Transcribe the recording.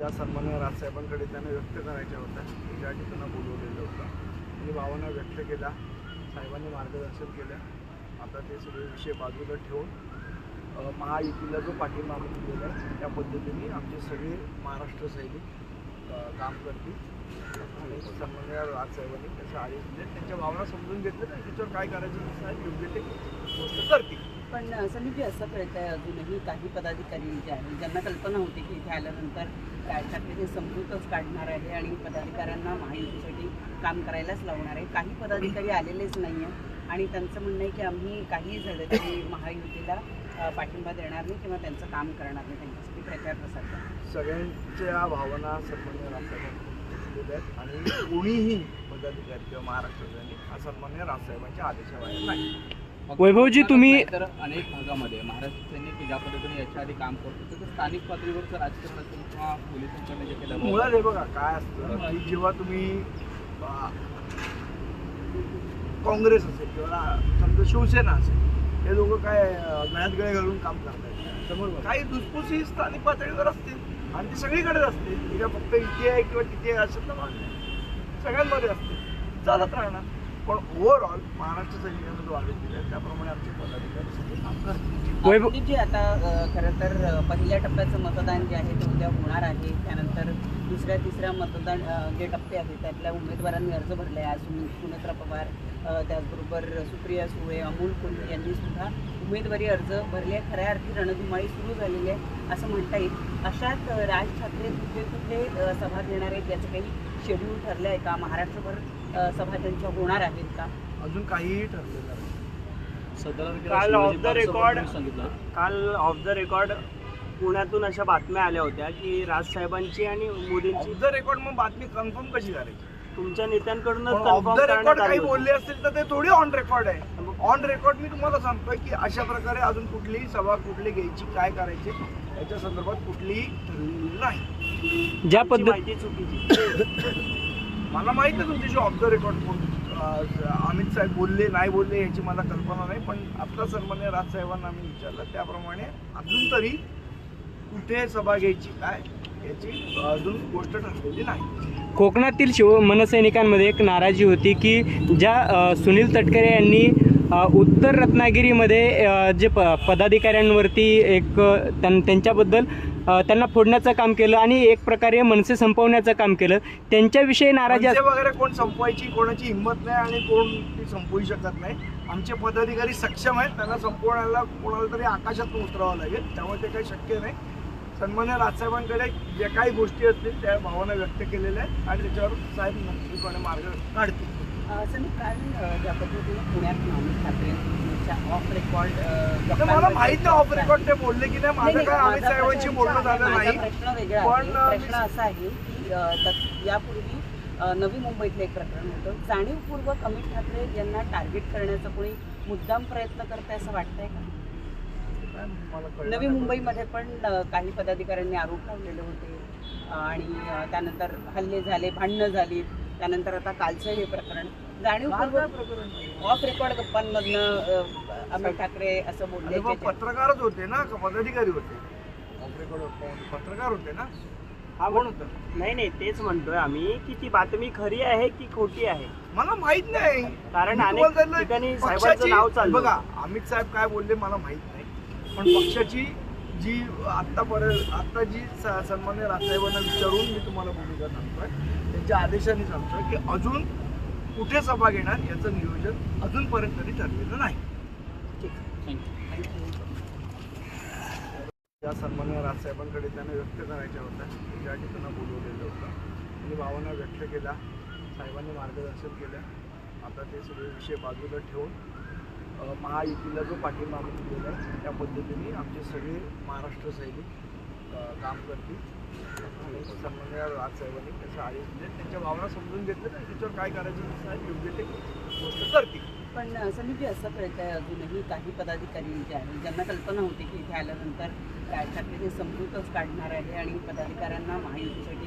त्या सन्मान्य राजसाहेबांकडे त्यांना व्यक्त करायच्या होत्या. त्यासाठी त्यांना बोलवलेलं होतं मी भावना व्यक्त केल्या साहेबांनी मार्गदर्शन केलं. आता ते सगळे विषय बाजूला ठेवून महायुतीला जो पाठिंबा आपण दिलेला आहे त्या पद्धतीने आमचे सगळे महाराष्ट्र सैनिक काम करतील. आणि सन्मान्य राजसाहेबांनी त्याचे आदेश दिले. त्यांच्या भावना समजून घेतल्या आणि त्याच्यावर काय करायचं ते साहेब योग्य ते गोष्ट करतील. पण संदीपजी असं कळत आहे अजूनही काही पदाधिकारी जे आहेत ज्यांना कल्पना होती की इथे आल्यानंतर राज ठाकरे हे समजूतच काढणार आहे आणि पदाधिकाऱ्यांना महायुतीसाठी काम करायलाच लावणार आहे. काही पदाधिकारी आलेलेच नाही आहे आणि त्यांचं म्हणणं आहे की आम्ही काहीही झालं तरी महायुतीला पाठिंबा देणार नाही किंवा त्यांचं काम करणार नाही त्यांच्यासाठी प्रचार प्रसार करणार सगळ्यांच्या भावना सन्मान्य राजसाहेबांनी आहेत आणि कोणीही पदाधिकारी किंवा महाराष्ट्राने हा सन्मान्य राजसाहेबांच्या आदेशाबाहेर नाही. वैभवजी, तुम्ही- तर अनेक भागामध्ये महाराष्ट्र सैनिक ज्या पद्धतीने याच्या आधी काम करत होते तर स्थानिक पातळीवरचं राजकारण असेल किंवा पोलिसांकडनं जे दबाव मुळात हे बघा काय असतं की जेव्हा तुम्ही काँग्रेस असेल किंवा समजा शिवसेना असेल हे लोक काय गळ्यात गळे घालून काम करतात समोर काही दुसपुसी स्थानिक पातळीवर असतील आणि ती सगळीकडेच असते ती काय फक्त इथे आहे किंवा तिथे आहे असं तर नाही सगळ्यांमध्ये असते चालत राहणार. पण ओव्हरऑल महाराष्ट्र सैनिकांना जो आदेश दिला त्याप्रमाणे आमचे पदाधिकारी सगळे काम करतील. संदीपजी आता खरं तर पहिल्या टप्प्याचं मतदान जे आहे ते उद्या होणार आहे. त्यानंतर दुसऱ्या तिसऱ्या मतदान जे टप्पे आहेत त्यातल्या उमेदवारांनी अर्ज भरले आज सुनेत्रा पवार त्याचबरोबर सुप्रिया सुळे अमोल कोल्हे यांनी सुद्धा उमेदवारी अर्ज भरले आहे. खऱ्या अर्थी रणधुमाळी सुरू झालेली आहे असं म्हणता येईल. अशात राज ठाकरे कुठे कुठे सभा घेणार आहेत याचं काही शेड्यूल ठरलं आहे का? महाराष्ट्रभर सभा त्यांच्या होणार आहेत का? अजून काहीही ठरलेलं नाही. काल ऑफ द रेकॉर्ड सांगितलं. काल ऑफ द रेकॉर्ड पुण्यातून अशा बातम्या आल्या होत्या की राजसाहेबांची आणि मोदींची ऑफ द रेकॉर्ड मग बातमी कन्फर्म कशी करायची तुमच्या नेत्यांकडून ऑफ कन्फर्म द रेकॉर्ड काही. बोलले असतील तर ते थोडी ऑन रेकॉर्ड आहे. ऑन रेकॉर्ड मी तुम्हाला सांगतोय की अशा प्रकारे अजून कुठलीही सभा कुठली घ्यायची काय करायचे याच्या संदर्भात कुठलीही ठरलेली नाही. ज्या पद्धत चुकीची. मला माहीत आहे तुमच्याशी ऑफ द रेकॉर्ड अमित साहेब बोलले नाही बोलले याची मला कल्पना नाही पण आता सन्मान्य राजसाहेबांना आम्ही विचारलं. त्याप्रमाणे अजून तरी कुठे सभा घ्यायची काय याची अजून गोष्ट ठरलेली नाही. कोकणातील शिव मनसैनिकांमध्ये एक नाराजी होती की ज्या सुनील तटकरे यांनी उत्तर रत्नागिरीमध्ये जे प पदाधिकाऱ्यांवरती एक त्यां त्यांच्याबद्दल त्यांना फोडण्याचं काम केलं आणि एक प्रकारे मनसे संपवण्याचं काम केलं. त्यांच्याविषयी नाराजी वगैरे कोण संपवायची कोणाची हिंमत नाही आणि कोण ती संपवू शकत नाही. आमचे पदाधिकारी सक्षम आहेत त्यांना संपवण्याला कोणाला तरी आकाशातून उतरावं लागेल त्यामुळे ते काही शक्य नाही. सन्मान्य राजसाहेबांकडे ज्या काही गोष्टी असतील त्या भावना व्यक्त केलेल्या आहेत आणि त्याच्यावर साहेब नक्कीपणे मार्ग काढतील. संदीप ज्या पद्धतीने पुण्यात ठाकरेंच्या ऑफ रेकॉर्ड मला माहीत आहे ऑफ रेकॉर्ड ते बोलले की नाही. माझं काय अमित साहेबांशी बोलणं झालं नाही. प्रश्न वेगळा पण, प्रश्न असा आहे की यापूर्वी नवी मुंबईतलं एक प्रकरण होतं. जाणीवपूर्वक अमित ठाकरे यांना टार्गेट करण्याचा कोणी मुद्दाम प्रयत्न करताय असं वाटतंय का? नवी नाही. मुंबईमध्ये पण काही पदाधिकाऱ्यांनी आरोप ठेवलेले होते. आणि त्यानंतर हल्ले झाले भांडणं झाली. त्यानंतर आता कालचं हे प्रकरण जाणीवपूर्वक नाही? ऑफ रेकॉर्ड गप्पांमधनं अमित ठाकरे असं अरे बोलले पत्रकारच होते ना का पदाधिकारी होते? ऑफ रेकॉर्ड पत्रकार होते ना? हा कोण होतं? नाही नाही तेच म्हणतोय आम्ही की ती बातमी खरी आहे की खोटी आहे? मला माहीत नाही. कारण अनेक ठिकाणी साहेबांचं नाव चाललं. बघा अमित साहेब काय बोलले मला माहीत नाही. पण पक्षाची जी आतापर्यंत आता जी स- सन्मान्य राजसाहेबांना विचारून मी तुम्हाला भूमिका सांगतोय त्यांच्या आदेशाने सांगतोय की अजून कुठे सभा घेणार याचं नियोजन अजूनपर्यंत तरी ठरलेलं नाही. या सन्मान्य राजसाहेबांकडे त्यांना व्यक्त करायच्या होत्या त्यासाठी त्यांना बोलवलेलं होतं. मी भावना व्यक्त केल्या साहेबांनी मार्गदर्शन केलं. आता ते सगळे विषय बाजूला ठेवून महायुतीला जो पाठिंबा आम्ही दिलेला आहे त्या पद्धतीने आमचे सगळे महाराष्ट्र सैनिक काम करतील. आणि सन्मान्य राजसाहेबांनी त्याचे आदेश दिले. त्यांच्या भावना समजून घेतल्या आणि त्याच्यावर काय करायचं साहेब योग्य ते गोष्ट करतील. पण समिती असं कळत आहे अजूनही काही पदाधिकारी जे आहेत. ज्यांना कल्पना होती की इथे आल्यानंतर राज ठाकरे हे समजूतच काढणार आहे आणि पदाधिकाऱ्यांना महायुतीसाठी